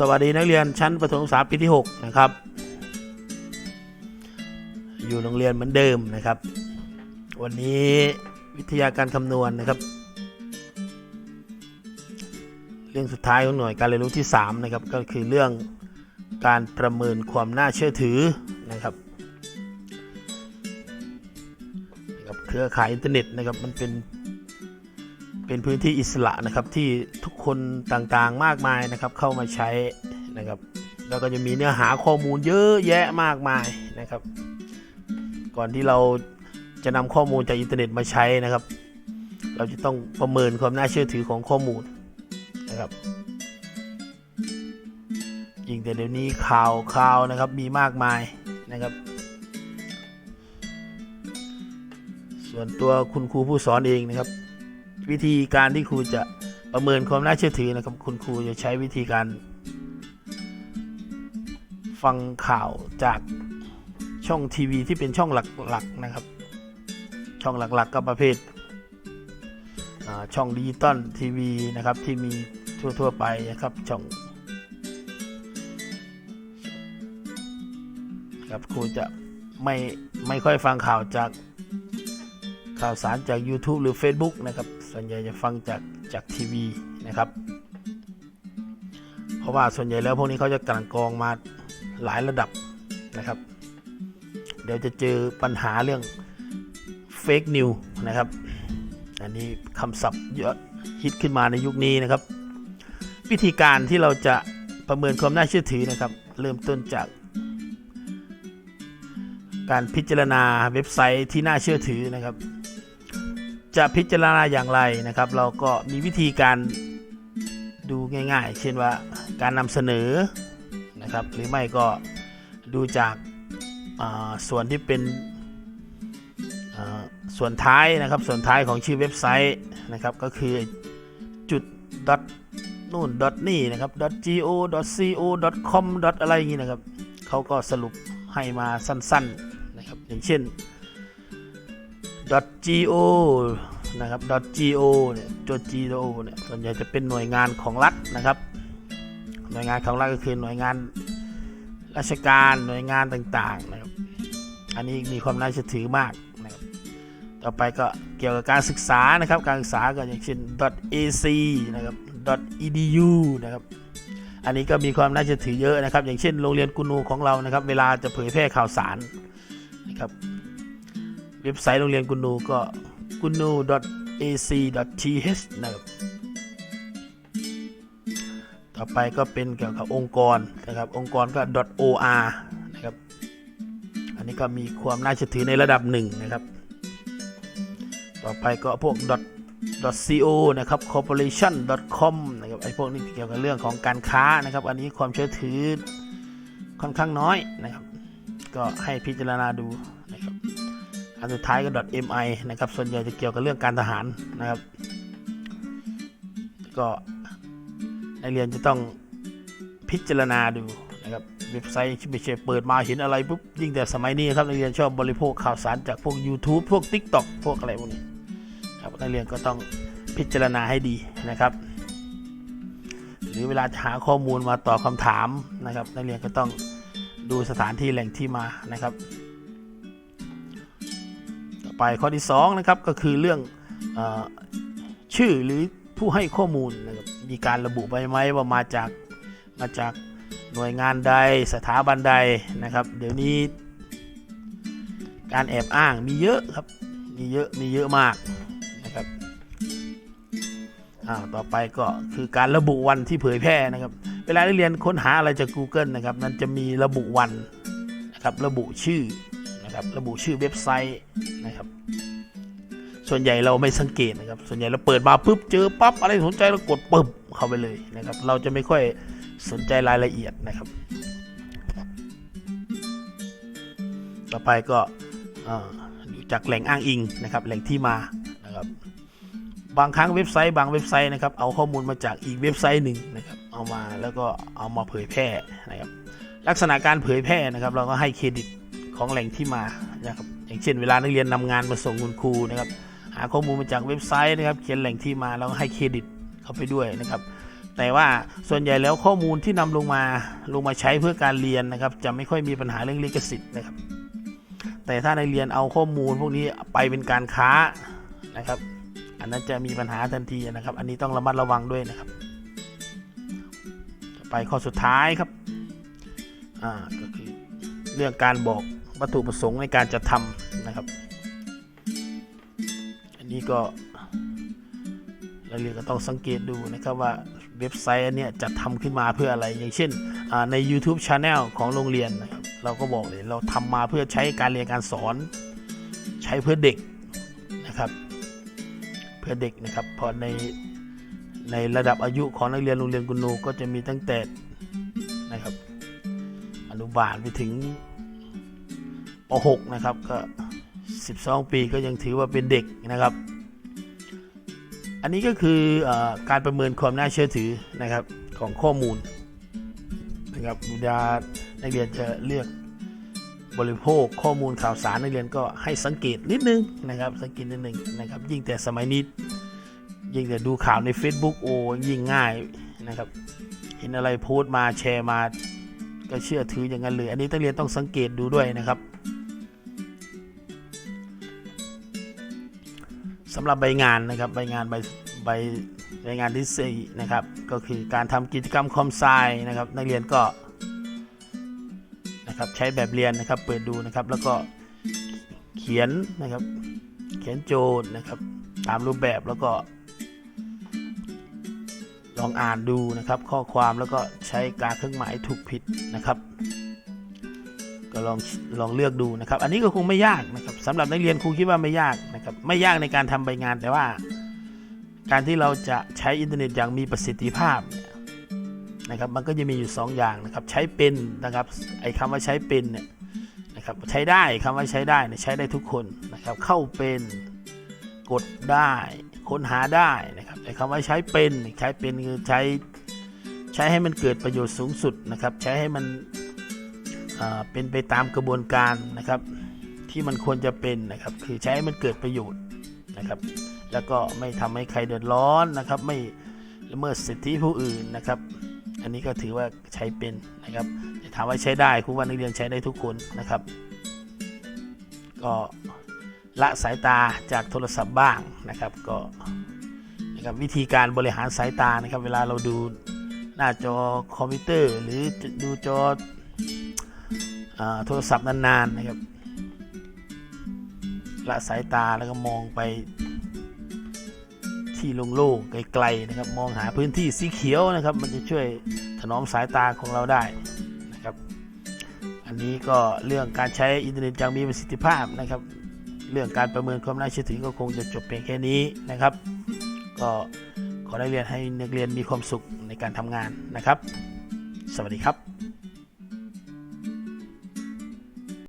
สวัสดีนักเรียนชั้นประถมศึกษาปีที่ 6 นะครับ อยู่โรงเรียนเหมือนเดิมนะครับ วันนี้วิทยาการคำนวณนะครับ เรื่องสุดท้ายของหน่วยการเรียนรู้ที่ 3 นะครับ ก็คือเรื่องการประเมินความน่าเชื่อถือนะครับนะครับเครือข่ายอินเทอร์เน็ตนะครับมันเป็นเป็นพื้นที่อิสระนะครับที่ทุก คนต่างๆมากมายนะครับเข้ามาใช้นะครับ แล้วก็จะมีเนื้อหาข้อมูลเยอะแยะมากมายนะครับ ก่อนที่เราจะนำข้อมูลจากอินเทอร์เน็ตมาใช้นะครับ เราจะต้องประเมินความน่าเชื่อถือของข้อมูลนะครับยิ่งแต่เดี๋ยวนี้ข่าวข่าวนะครับมีมากมายนะครับ ส่วนตัวคุณครูผู้สอนเองนะครับ วิธีการที่ครูจะ ประเมินความน่าเชื่อถือนะครับ คุณครูจะใช้วิธีการ ฟังข่าวจากช่องทีวีที่เป็นช่องหลักๆนะครับ ช่องหลักๆก็ประเภทช่องดิจิตอลทีวีนะครับที่มีทั่วๆไปนะครับช่องครับครูจะไม่ไม่ค่อยฟังข่าวจากข่าวสารจาก YouTube หรือ Facebook นะครับ ส่วนใหญ่จะฟังจากจากทีวีนะครับ เพราะว่าส่วนใหญ่แล้วพวกนี้เขาจะกลั่นกรองมาหลายระดับนะครับ เดี๋ยวจะเจอปัญหาเรื่องเฟกนิวนะครับ อันนี้คำศัพท์เยอะฮิตขึ้นมาในยุคนี้นะครับ วิธีการที่เราจะประเมินความน่าเชื่อถือนะครับ เริ่มต้นจากการพิจารณาเว็บไซต์ที่น่าเชื่อถือนะครับ จะพิจารณาอย่างไรนะครับ เราก็มีวิธีการดูง่ายๆ เช่นว่าการนำเสนอนะครับ หรือไม่ก็ดูจากาส่วนที่เป็นส่วนท้ายนะครับ ส่วนท้ายของชื่อเว็บไซต์นะครับ ก็คือจุด dot นู่น dot นี่นะครับ dot go dot co dot com dot อะไรอย่างนี้นะครับเขาก็สรุปให้มาสั้น ๆนะครับ อย่างเช่น .go นะครับ .go เนี่ยตัว .go เนี่ยส่วนใหญ่จะเป็นหน่วยงานของรัฐนะครับ หน่วยงานของรัฐก็คือหน่วยงานราชการหน่วยงานต่างๆนะครับ อันนี้มีความน่าเชื่อถือมากนะครับ ต่อไปก็เกี่ยวกับการศึกษานะครับ การศึกษาก็อย่างเช่น .ac นะครับ .edu นะครับ อันนี้ก็มีความน่าเชื่อถือเยอะนะครับ อย่างเช่น โรงเรียนกุนูของเรานะครับ เวลาจะเผยแพร่ข่าวสารนะครับ เว็บไซต์โรงเรียนกุนูก็ kunu ac.th นะครับ ต่อไปก็เป็นเกี่ยวกับองค์กรนะครับ องค์กรก็ .or นะครับ อันนี้ก็มีความน่าเชื่อถือในระดับหนึ่งนะครับ ต่อไปก็พวก .co นะครับ corporation .com นะครับ ไอ้พวกนี้เกี่ยวกับเรื่องของการค้านะครับ อันนี้ความเชื่อถือค่อนข้างน้อยนะครับ ก็ให้พิจารณาดู นะครับอันสุดท้ายก็ .mi นะครับ ส่วนใหญ่จะเกี่ยวกับเรื่องการทหารนะครับ ก็นักเรียนจะต้องพิจารณาดูนะครับเว็บไซต์ที่ไม่ใช่เปิดมาเห็นอะไรปุ๊บยิ่งแต่สมัยนี้ครับนักเรียนชอบบริโภคข่าวสารจากพวก YouTube พวก TikTok พวกอะไรพวกนี้ครับนักเรียนก็ต้องพิจารณาให้ดีนะครับ หรือเวลาจะหาข้อมูลมาตอบคำถามนะครับ นักเรียนก็ต้องดูสถานที่แหล่งที่มานะครับ ไปข้อที่2นะครับก็คือเรื่องอชื่อหรือผู้ให้ข้อมูลนะครับมีการระบุไปไหมว่ามาจากมาจากหน่วยงานใดสถาบันใดนะครับ เดี๋ยวนี้ การแอบอ้างมีเยอะครับมีเยอะมีเยอะมากนะครับอ้าวต่อไปก็คือการระบุวันที่เผยแพร่นะครับ เวลาเรียนค้นหาอะไรจาก Google นะครับมันจะมีระบุวันนะครับระบุชื่อนะครับระบุชื่อเว็บไซต์ นะครับ ส่วนใหญ่เราไม่สังเกตนะครับ ส่วนใหญ่เราเปิดมาปุ๊บเจอปั๊บอะไรสนใจเรากดปึ๊บเข้าไปเลยนะครับ เราจะไม่ค่อยสนใจรายละเอียดนะครับ ต่อไปก็อ่อดูจากแหล่งอ้างอิงนะครับ แหล่งที่มานะครับบางครั้งเว็บไซต์บางเว็บไซต์นะครับเอาข้อมูลมาจากอีกเว็บไซต์หนึ่งนะครับเอามาแล้วก็เอามาเผยแพร่นะครับลักษณะการเผยแพร่นะครับ เราก็ให้เครดิตของแหล่งที่มานะครับ อย่างเช่นเวลานักเรียนนำงานมาส่งคุณครูนะครับ หาข้อมูลมาจากเว็บไซต์นะครับ เขียนแหล่งที่มาแล้วให้เครดิตเข้าไปด้วยนะครับ แต่ว่าส่วนใหญ่แล้วข้อมูลที่นำลงมาลงมาใช้เพื่อการเรียนนะครับ จะไม่ค่อยมีปัญหาเรื่องลิขสิทธิ์นะครับ แต่ถ้าในเรียนเอาข้อมูลพวกนี้ไปเป็นการค้านะครับ อันนั้นจะมีปัญหาทันทีนะครับ อันนี้ต้องระมัดระวังด้วยนะครับ ไปข้อสุดท้ายครับอ่าก็คือเรื่องการบอก วัตถุประสงค์ในการจะทำนะครับ อันนี้ก็เราเรียนก็ต้องสังเกตดูนะครับว่าเว็บไซต์อันนี้จัดทำขึ้นมาเพื่ออะไร อย่างเช่นใน YouTube Channel ของโรงเรียนนะครับเราก็บอกเลยเราทำมาเพื่อใช้การเรียนการสอน ใช้เพื่อเด็กนะครับ เพื่อเด็กนะครับเพอในในระดับอายุของนักเรียนโรงเรียนกุนูก็จะมีตั้งแต่นะครับอนุบาลไปถึง ป .6 นะครับก็ 12 ปีก็ยังถือว่าเป็นเด็กนะครับ อันนี้ก็คือออการประเมินความน่าเชื่อถือนะครับของข้อมูลนะครับเวลานักเรียนจะเลือกบริโภคข้อมูลข่าวสารนักเรียนก็ให้สังเกตนิดนึงนะครับ สังเกตนิดนึงนะครับ ยิ่งแต่สมัยนี้ยิ่งแต่ดูข่าวใน Facebook โอ้ยิ่งง่ายนะครับเห็นอะไรโพสต์มาแชร์มาก็เชื่อถืออย่างนั้นเลย อันนี้นักเรียนต้องสังเกตดูด้วยนะครับ สำหรับใบงานนะครับใบงานใบใบใบงานที่สี่นะครับ ก็คือการทำกิจกรรมคอมไซนะครับ นักเรียนก็นะครับใช้แบบเรียนนะครับเปิดดูนะครับ แล้วก็เขียนนะครับ เขียนโจทย์นะครับ ตามรูปแบบแล้วก็ ลองอ่านดูนะครับ ข้อความแล้วก็ใช้การเครื่องหมายถูกผิดนะครับ ก็ลองลองเลือกดูนะครับ อันนี้ก็คงไม่ยากนะครับสำหรับนักเรียนครูคิดว่าไม่ยากนะครับ ไม่ยากในการทำใบงานแต่ว่า การที่เราจะใช้อินเทอร์เน็ตอย่างมีประสิทธิภาพนะครับ มันก็จะมีอยู่ 2 อย่างนะครับ ใช้เป็นนะครับไอ้คำว่าใช้เป็นเนี่ยนะครับใช้ได้คำว่าใช้ได้เนี่ยใช้ได้ทุกคนนะครับ เข้าเป็นกดได้ค้นหาได้นะครับไอ้คำว่าใช้เป็นใช้เป็นคือใช้ใช้ให้มันเกิดประโยชน์สูงสุดนะครับ ใช้ให้มัน เป็นไปตามกระบวนการนะครับ ที่มันควรจะเป็นนะครับ คือใช้ให้มันเกิดประโยชน์นะครับ แล้วก็ไม่ทำให้ใครเดือดร้อนนะครับ ไม่ละเมิดสิทธิผู้อื่นนะครับ อันนี้ก็ถือว่าใช้เป็นนะครับถามว่าใช้ได้ครูว่านักเรียนใช้ได้ทุกคนนะครับ ก็ละสายตาจากโทรศัพท์บ้างนะครับ ก็นะครับวิธีการบริหารสายตานะครับ เวลาเราดูหน้าจอคอมพิวเตอร์ หรือดูจอ โทรศัพท์นานๆนะครับละสายตาแล้วก็มองไป ที่โล่งๆไกลๆนะครับ มองหาพื้นที่สีเขียวนะครับ มันจะช่วยถนอมสายตาของเราได้นะครับ อันนี้ก็เรื่องการใช้อินเทอร์เน็ตอย่างมีประสิทธิภาพนะครับ เรื่องการประเมินความน่าเชื่อถือก็คงจะจบเพียงแค่นี้นะครับ ก็ขอได้เรียนให้นักเรียนมีความสุขในการทำงานนะครับ สวัสดีครับ